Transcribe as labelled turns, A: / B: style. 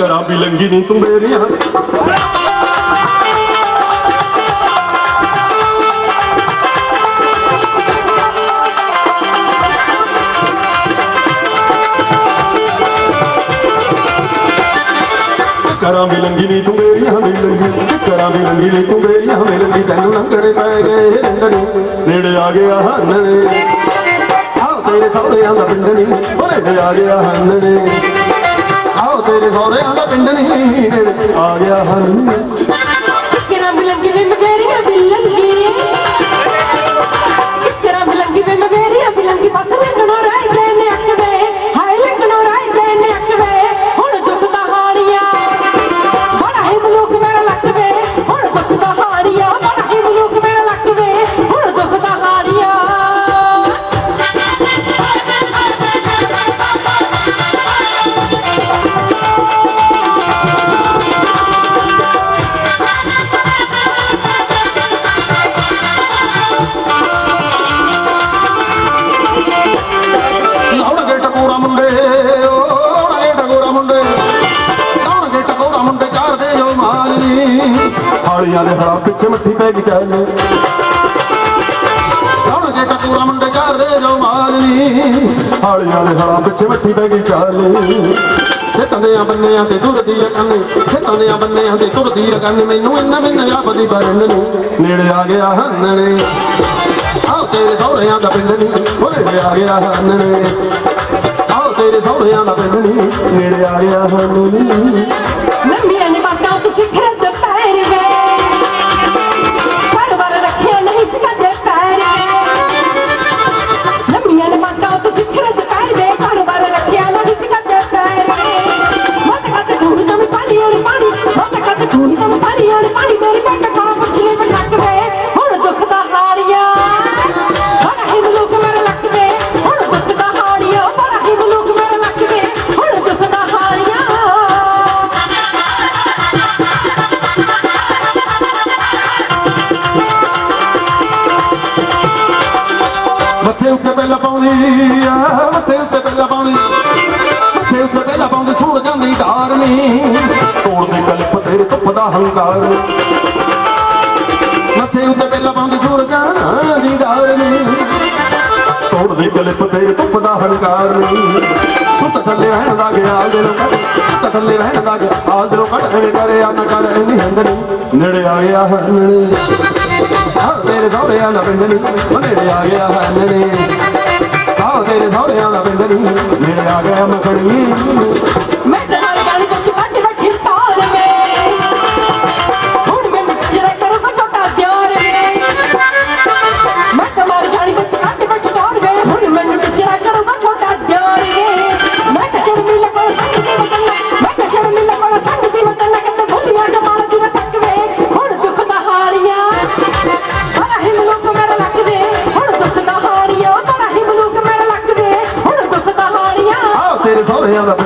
A: ਘਰਾਂ ਵੀ ਲੰਗੀ ਨਹੀਂ ਤੂੰ ਮੇਰੀਆਂ। ਕਰਾਂ ਵੀ ਲੰਗੀ ਨਹੀਂ ਤੂੰ ਮੇਰੀਆਂ, ਵੀ ਲੰਗੀ ਕਰਾਂ ਵੀ ਲੰਗੀ ਨਹੀਂ ਤੂੰ ਮੇਰੀਆਂ, ਵੀ ਲੰਗੀ। ਤੈਨੂੰ ਲੰਗੜੇ ਪੈ ਗਏ ਰੰਗਣੀ ਨੇੜੇ ਆ ਗਿਆ ਹੰਨਣੇ। ਆਓ ਤੇਰੇ ਸਹੁਰਿਆਂ ਦਾ ਪਿੰਡ ਨਹੀਂ ਆ ਗਿਆ ਹੰਨਣੇ। ਆਓ ਤੇਰੇ ਸਹੁਰਿਆਂ ਦਾ ਪਿੰਡ ਨਹੀਂ ਨੇੜੇ ਆ ਗਿਆ ਹੰਨਣੇ ਹਾਲੀਆਂ ਦੇ ਹੜਾ ਪਿੱਛੇ ਮੱਠੀ ਪੈ ਗਈ ਚੱਲ ਲਾਉਣਗੇ ਟਕੋਰਾ ਮੁੰਡੇ ਕਰਦੇ ਜੋ ਮਾਲ ਹਾਲੀਆਂ ਦੇ ਹੜਾ ਪਿੱਛੇ ਮੱਠੀ ਪੈ ਗਈ ਚੱਲ ਖੇਤਾਂ ਬੰਨਿਆਂ ਤੇ ਦੁਰਦੀ ਰਕਨ ਖੇਤਾਂ ਦੇ ਬੰਨਿਆਂ ਤੇ ਤੁਰਦੀ ਰਕਨ ਮੈਨੂੰ ਇੰਨਾ ਵੀ ਨਜ਼ਾ ਬਦੀ ਬਰਨ ਨੂੰ। ਨੇੜੇ ਆ ਗਿਆ ਹੰਨਣੇ। ਆਓ ਤੇਰੇ ਸਹੁਰਿਆਂ ਦਾ ਪਿੰਡ ਨਹੀਂ ਉਹ ਨੇੜੇ ਆ ਗਿਆ ਹੰਨਣੇ। ਆਓ ਤੇਰੇ ਸਹੁਰਿਆਂ ਦਾ ਪਿੰਡ ਨਹੀਂ ਨੇੜੇ ਆ ਗਿਆ ਹੰਨਣੇ।
B: ਲੰਮੀਆਂ ਨੇ ਬਾਤਾਂ ਤੁਸੀਂ
A: ਮੱਥੇ ਉੱਤੇ ਬੈਲ ਪਾਉਂਦੀ ਆ ਮੱਥੇ ਉੱਤੇ ਬੈਲ ਪਾਉਂਦੀ। ਮੱਥੇ ਉੱਤੇ ਬੈਲ ਪਾਉਂਦੀ ਸੂਰ ਜਾਂਦੀ ਢਾਰ ਨੀ। ਤੋੜਦੇ ਕਲਿਪ ਤੇਰੇ ਧੁੱਪ ਦਾ ਹੰਕਾਰ ਨੀ। ਮੱਥੇ ਉੱਤੇ ਬੈਲ ਪਾਉਂਦੀ ਸੂਰ ਜਾਂਦੀ ਢਾਰ ਨੀ। ਤੋੜਦੇ ਤੇਰੇ ਧੁੱਪ ਦਾ ਹੰਕਾਰ ਤੂੰ ਤਾਂ ਥੱਲੇ ਰਹਿਣ ਦਾ ਗਿਆ ਦੇ ਤੂੰ ਥੱਲੇ ਰਹਿਣ ਦਾ ਗਿਆ ਆਲ ਕੱਟ ਐਵੇਂ ਕਰੇ ਨਾ ਕਰ, ਐਵੇਂ ਹੰਦਣੀ ਨੇੜੇ ਆ ਗਿਆ ਹੰਨਣੀ ਤੇਰੇ ਸਹੁਰਿਆਂ ਦਾ ਪਿੰਡ ਨਹੀਂ ਮੇਰੇ ਆ ਗਿਆ ਹੰਨਣੀ ਆਹ ਤੇਰੇ ਸਹੁਰਿਆਂ ਦਾ ਪਿੰਡ ਨਹੀਂ ਮੇਰੇ ਆ ਗਿਆ ਮਖਣੀ। 哎呀！个